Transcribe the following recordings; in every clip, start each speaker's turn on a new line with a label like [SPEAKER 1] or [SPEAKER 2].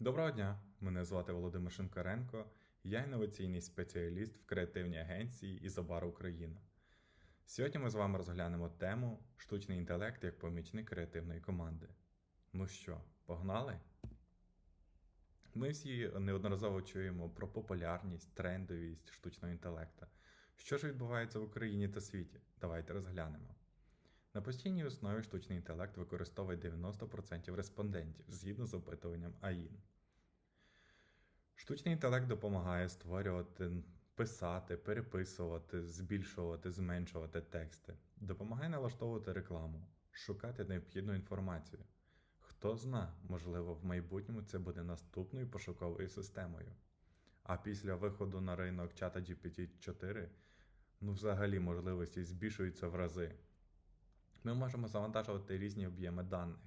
[SPEAKER 1] Доброго дня! Мене звати Володимир Шинкаренко. Я інноваційний спеціаліст в креативній агенції Ізобар Україна. Сьогодні ми з вами розглянемо тему штучний інтелект як помічник креативної команди. Ну що, погнали? Ми всі неодноразово чуємо про популярність, трендовість штучного інтелекту. Що ж відбувається в Україні та світі? Давайте розглянемо. На постійній основі штучний інтелект використовує 90% респондентів згідно з опитуванням АІН. Штучний інтелект допомагає створювати, писати, переписувати, збільшувати, зменшувати тексти, допомагає налаштовувати рекламу, шукати необхідну інформацію. Хто зна, можливо, в майбутньому це буде наступною пошуковою системою. А після виходу на ринок чата GPT-4, ну взагалі можливості збільшуються в рази. Ми можемо завантажувати різні об'єми даних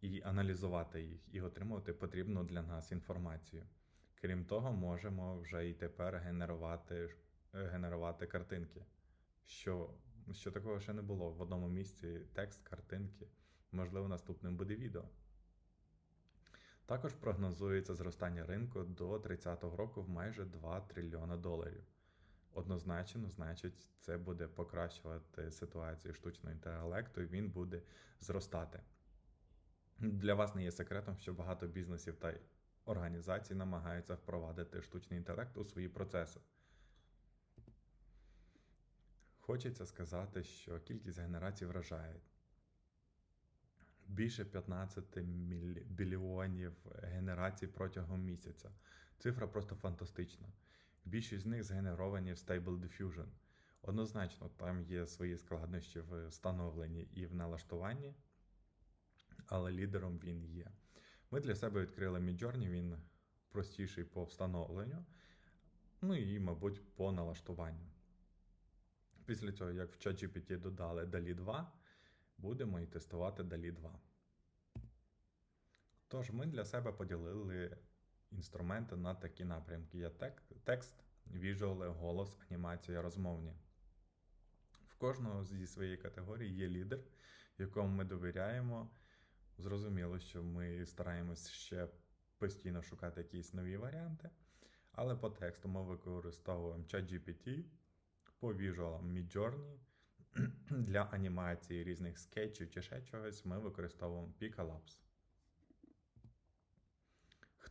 [SPEAKER 1] і аналізувати їх, і отримувати потрібну для нас інформацію. Крім того, можемо вже і тепер генерувати генерувати картинки, що що такого ще не було. В одному місці текст, картинки, можливо, наступним буде відео. Також прогнозується зростання ринку до 30-го року в майже 2 трильйона доларів. Однозначно, значить, це буде покращувати ситуацію штучного інтелекту, і він буде зростати. Для вас не є секретом, що багато бізнесів та організацій намагаються впровадити штучний інтелект у свої процеси. Хочеться сказати, що кількість генерацій вражає. Більше 15 біліонів генерацій протягом місяця. Цифра просто фантастична. Більшість з них згенеровані в Stable Diffusion. Однозначно, там є свої складнощі в встановленні і в налаштуванні, але лідером він є. Ми для себе відкрили Midjourney, він простіший по встановленню, ну і, мабуть, по налаштуванню. Після цього, як в ChatGPT додали DALI 2, будемо і тестувати DALI 2. Тож, ми для себе поділили інструменти на такі напрямки: є текст, віжуали, голос, анімація, розмовні. В кожного зі своєї категорії є лідер, якому ми довіряємо. Зрозуміло, що ми стараємось ще постійно шукати якісь нові варіанти. Але по тексту ми використовуємо ChatGPT, по віжуалам Midjourney. Для анімації різних скетчів чи ще чогось ми використовуємо Picalabs.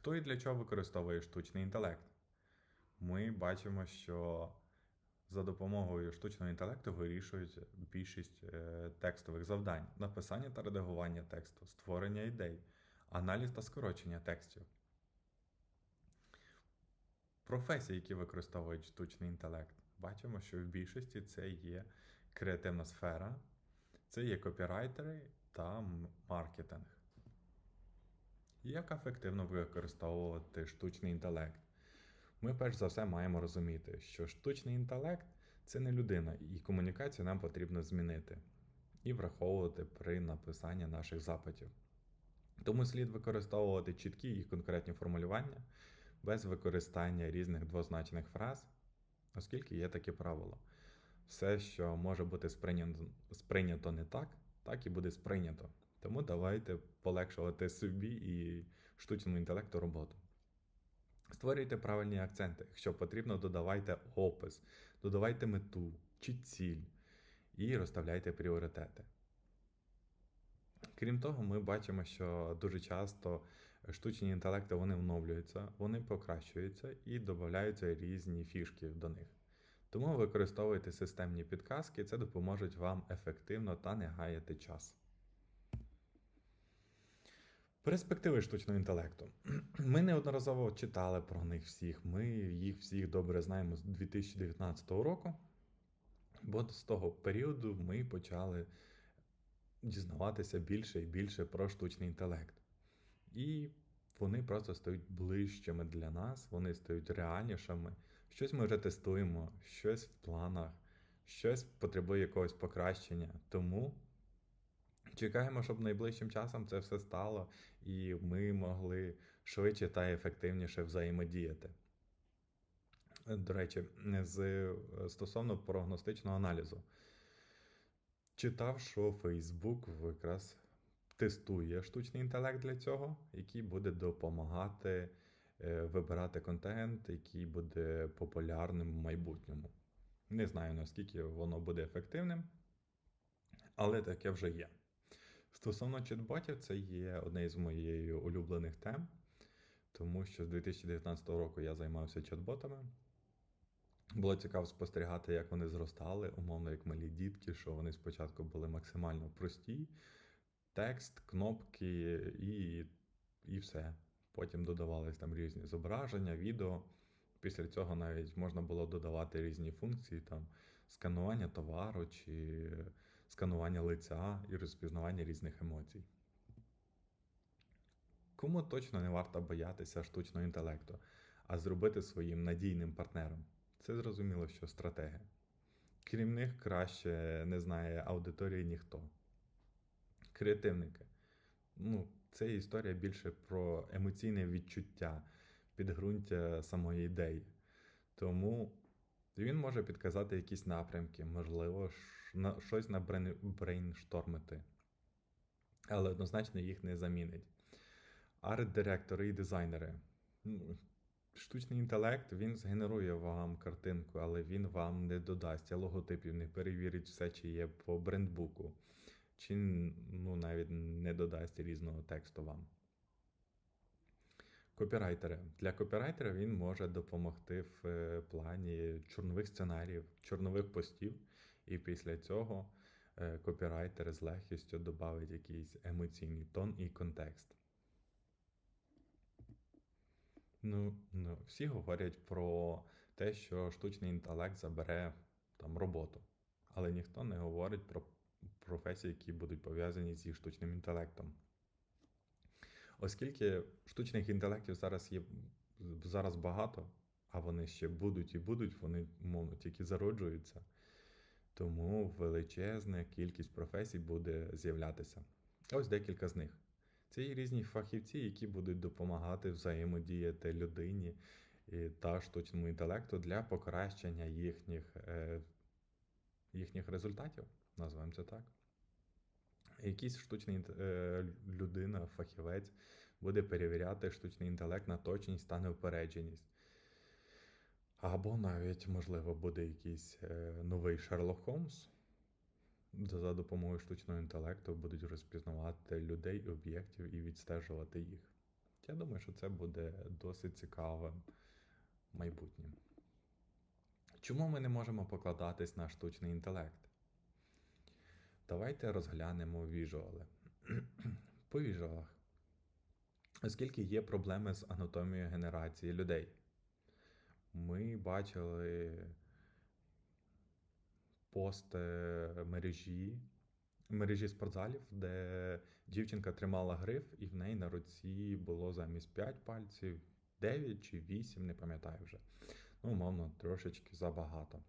[SPEAKER 1] Хто і для чого використовує штучний інтелект? Ми бачимо, що за допомогою штучного інтелекту вирішують більшість е, текстових завдань: написання та редагування тексту, створення ідей, аналіз та скорочення текстів. Професії, які використовують штучний інтелект, бачимо, що в більшості це є креативна сфера, це є копірайтери та маркетинг. Як ефективно використовувати штучний інтелект? Ми перш за все маємо розуміти, що штучний інтелект це не людина, і комунікацію нам потрібно змінити і враховувати при написанні наших запитів. Тому слід використовувати чіткі і конкретні формулювання без використання різних двозначних фраз, оскільки є таке правило. Все, що може бути сприйнято, сприйнято не так, так і буде сприйнято. Тому давайте полегшувати собі і штучному інтелекту роботу. Створюйте правильні акценти. Якщо потрібно, додавайте опис, додавайте мету чи ціль і розставляйте пріоритети. Крім того, ми бачимо, що дуже часто штучні інтелекти вони оновлюються, вони покращуються і додаються різні фішки до них. Тому використовуйте системні підказки, це допоможе вам ефективно та не гаяти час. Перспективи штучного інтелекту. Ми неодноразово читали про них всіх. Ми їх всіх добре знаємо з 2019 року, бо з того періоду ми почали дізнаватися більше і більше про штучний інтелект. І вони просто стають ближчими для нас, вони стають реальнішими. Щось ми вже тестуємо, щось в планах, щось потребує якогось покращення. Тому. Чекаємо, щоб найближчим часом це все стало, і ми могли швидше та ефективніше взаємодіяти. До речі, з, стосовно прогностичного аналізу. Читав, що Facebook якраз тестує штучний інтелект для цього, який буде допомагати е, вибирати контент, який буде популярним в майбутньому. Не знаю, наскільки воно буде ефективним, але таке вже є. Стосовно чат-ботів, це є одне з моєї улюблених тем, тому що з 2019 року я займався чат-ботами. Було цікаво спостерігати, як вони зростали, умовно, як малі дітки, що вони спочатку були максимально прості, текст, кнопки і, і все. Потім додавались там різні зображення, відео. Після цього навіть можна було додавати різні функції, там сканування товару чи сканування лиця і розпізнавання різних емоцій. Кому точно не варто боятися штучного інтелекту, а зробити своїм надійним партнером? Це зрозуміло, що стратегія. Крім них, краще не знає аудиторії ніхто. Креативники. Ну, це історія більше про емоційне відчуття, підґрунтя самої ідеї. Тому він може підказати якісь напрямки, можливо, щось набрейнштормити. Але однозначно їх не замінить. Арт-директори і дизайнери. Ну, штучний інтелект він згенерує вам картинку, але він вам не додасть логотипів, не перевірить все, чи є по брендбуку, чи ну, навіть не додасть різного тексту вам. Копірайтери. Для копірайтера він може допомогти в е, плані чорнових сценаріїв, чорнових постів, і після цього е, копірайтер з легкістю додавить якийсь емоційний тон і контекст. Ну, ну, всі говорять про те, що штучний інтелект забере там роботу, але ніхто не говорить про професії, які будуть пов'язані зі штучним інтелектом. Оскільки штучних інтелектів зараз є зараз багато, а вони ще будуть і будуть, вони умовно тільки зароджуються, тому величезна кількість професій буде з'являтися. Ось декілька з них. Це є різні фахівці, які будуть допомагати взаємодіяти людині та штучному інтелекту для покращення їхніх е, їхніх результатів, називаємо це так. Якийсь штучний е, людина, фахівець, буде перевіряти штучний інтелект на точність та неупередженість. Або навіть, можливо, буде якийсь е, новий Шерлок Холмс, за допомогою штучного інтелекту будуть розпізнавати людей, об'єктів і відстежувати їх. Я думаю, що це буде досить цікавим майбутнім. Чому ми не можемо покладатись на штучний інтелект? Давайте розглянемо віжуали. По віжуалах. Оскільки є проблеми з анатомією генерації людей, ми бачили пост мережі мережі спортзалів, де дівчинка тримала гриф, і в неї на руці було замість 5 пальців 9 чи 8, не пам'ятаю вже. Ну, умовно, трошечки забагато.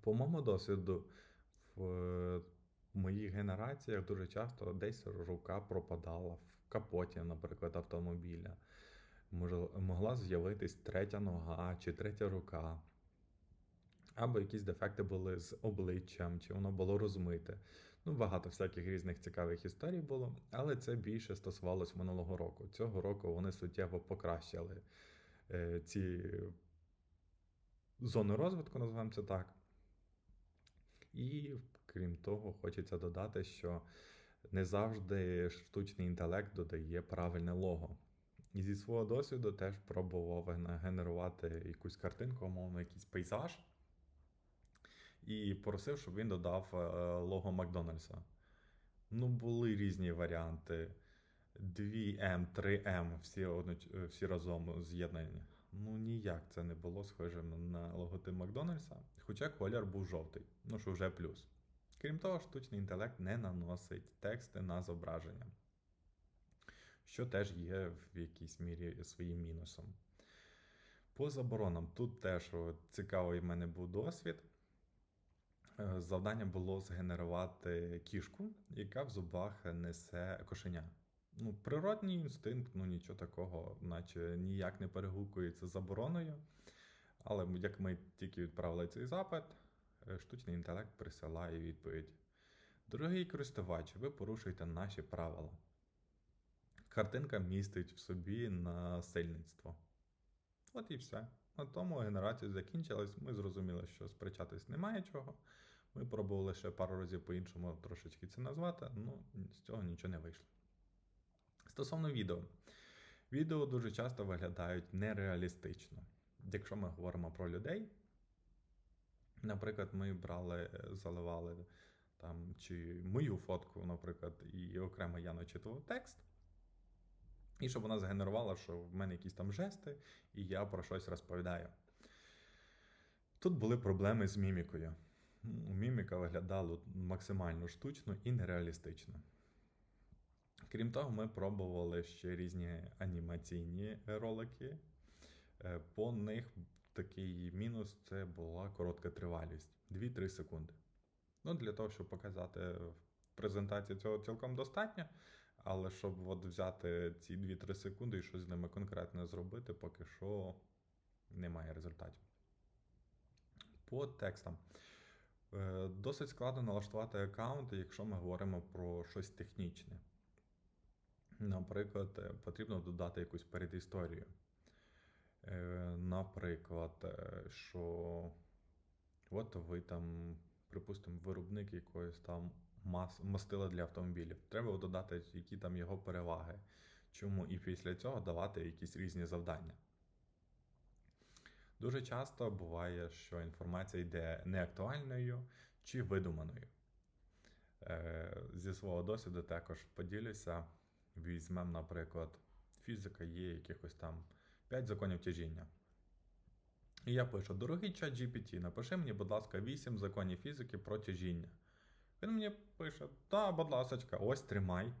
[SPEAKER 1] По моєму досвіду, в моїх генераціях дуже часто десь рука пропадала в капоті, наприклад, автомобіля. Могла з'явитись третя нога чи третя рука або якісь дефекти були з обличчям, чи воно було розмите. Ну, багато всяких різних цікавих історій було, але це більше стосувалось минулого року. Цього року вони суттєво покращили е, ці зони розвитку, називаємо це так. І крім того, хочеться додати, що не завжди штучний інтелект додає правильне лого. І зі свого досвіду теж пробував генерувати якусь картинку, умовно, якийсь пейзаж і просив, щоб він додав е, лого Макдональдса. Ну, були різні варіанти. 2М, 3М, всі всі разом з'єднані. Ну, ніяк це не було схоже на логотип Макдональдса, хоча колір був жовтий, ну що вже плюс. Крім того, штучний інтелект не наносить тексти на зображення, що теж є в якійсь мірі своїм мінусом. По заборонам, тут теж цікавий в мене був досвід. Е, завдання було згенерувати кішку, яка в зубах несе кошеня. Ну, Природній інстинкт, ну нічого такого, наче ніяк не перегукується забороною. Але як ми тільки відправили цей запит, штучний інтелект присилає відповідь. Дорогий користувач, ви порушуєте наші правила. Картинка містить в собі насильництво. От і все. На тому генерація закінчилась. Ми зрозуміли, що сперечатись немає чого. Ми пробували ще пару разів по-іншому трошечки це назвати, ну з цього нічого не вийшло. Стосовно відео. Відео дуже часто виглядають нереалістично. Якщо ми говоримо про людей, наприклад, ми брали, заливали там, чи мою фотку, наприклад, і окремо я начитував текст. І щоб вона згенерувала, що в мене якісь там жести, і я про щось розповідаю. Тут були проблеми з мімікою. Міміка виглядала максимально штучно і нереалістично. Крім того, ми пробували ще різні анімаційні ролики. Е, По них такий мінус це була коротка тривалість 2-3 секунди. Ну, для того, щоб показати в презентації цього цілком достатньо. Але щоб от взяти ці 2-3 секунди і щось з ними конкретне зробити, поки що немає результатів. По текстам. Е, Досить складно налаштувати аккаунт, якщо ми говоримо про щось технічне. Наприклад, е, потрібно додати якусь передісторію. Е, Наприклад, е, що от ви там, припустимо, виробник якоїсь там мас, мастила для автомобілів. Треба додати, які там його переваги. Чому? І після цього давати якісь різні завдання. Дуже часто буває, що інформація йде неактуальною чи видуманою. Е, Зі свого досвіду також поділюся. Візьмемо, наприклад, фізика є якихось там 5 законів тяжіння. І я пишу: дорогий чат GPT, напиши мені, будь ласка, 8 законів фізики про тяжіння. Він мені пише: та, будь ласка, ось тримай.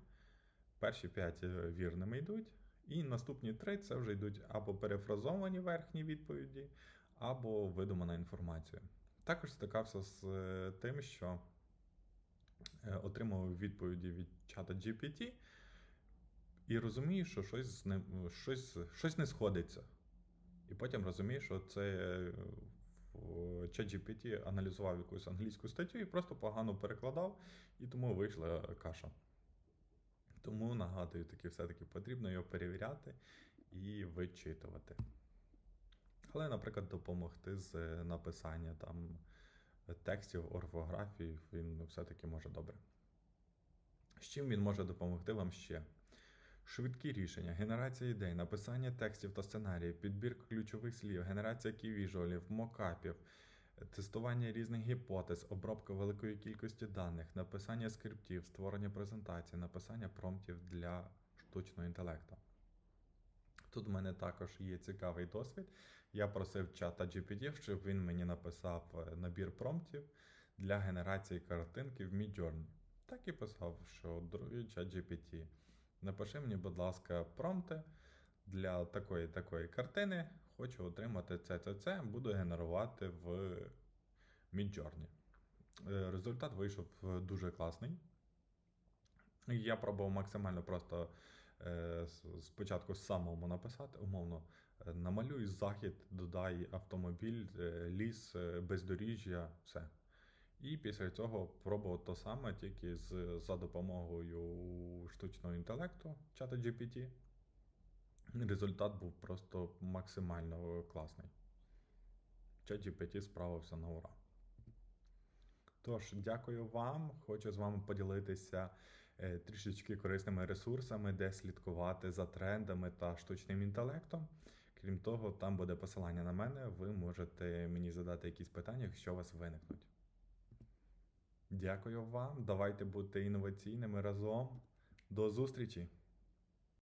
[SPEAKER 1] Перші 5 вірними йдуть, і наступні 3 це вже йдуть або перефразовані верхні відповіді, або видумана інформація. Також стикався з е, тим, що е, отримав відповіді від чата GPT і розумію, що щось, ним, щось, щось не сходиться. І потім розумію, що це е, ChatGPT аналізував якусь англійську статтю і просто погано перекладав, і тому вийшла каша. Тому нагадую, таки все-таки потрібно його перевіряти і вичитувати. Але, наприклад, допомогти з написання там текстів, орфографії, він все-таки може добре. З чим він може допомогти вам ще? Швидкі рішення, генерація ідей, написання текстів та сценаріїв, підбір ключових слів, генерація ківіжуалів, мокапів, тестування різних гіпотез, обробка великої кількості даних, написання скриптів, створення презентацій, написання промптів для штучного інтелекту. Тут в мене також є цікавий досвід. Я просив чата GPT, щоб він мені написав е, набір промптів для генерації картинки в Midjourney. Так і писав, що дорогий чат GPT. Напиши мені, будь ласка, промпти для такої такої картини. Хочу отримати це, це, це, буду генерувати в Midjourney. Е, Результат вийшов дуже класний. Я пробував максимально просто е, спочатку самому написати, умовно, е, намалюй захід, додай автомобіль, ліс, бездоріжжя, все. І після цього пробував то саме, тільки з, за допомогою штучного інтелекту, чата GPT. Результат був просто максимально класний. Чат GPT справився на ура. Тож, дякую вам. Хочу з вами поділитися е, трішечки корисними ресурсами, де слідкувати за трендами та штучним інтелектом. Крім того, там буде посилання на мене. Ви можете мені задати якісь питання, якщо у вас виникнуть. Дякую вам. Давайте бути інноваційними разом. До зустрічі!